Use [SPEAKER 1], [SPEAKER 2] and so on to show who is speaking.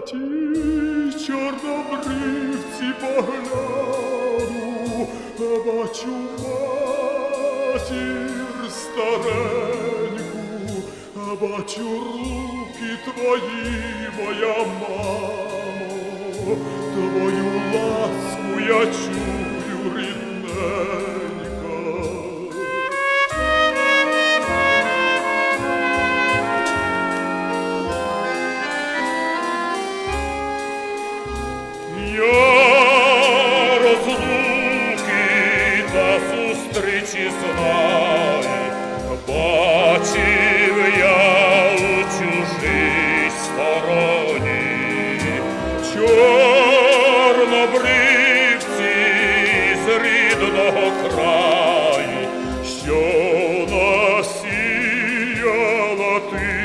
[SPEAKER 1] тій чорнобривці погляну, бачу матір стареньку, бачу руки твої, моя мамо, твою ласку я чую. Я розлуки та зустрічі знаю, бачив я у чужій чорнобривці з рідного що насіяла ти.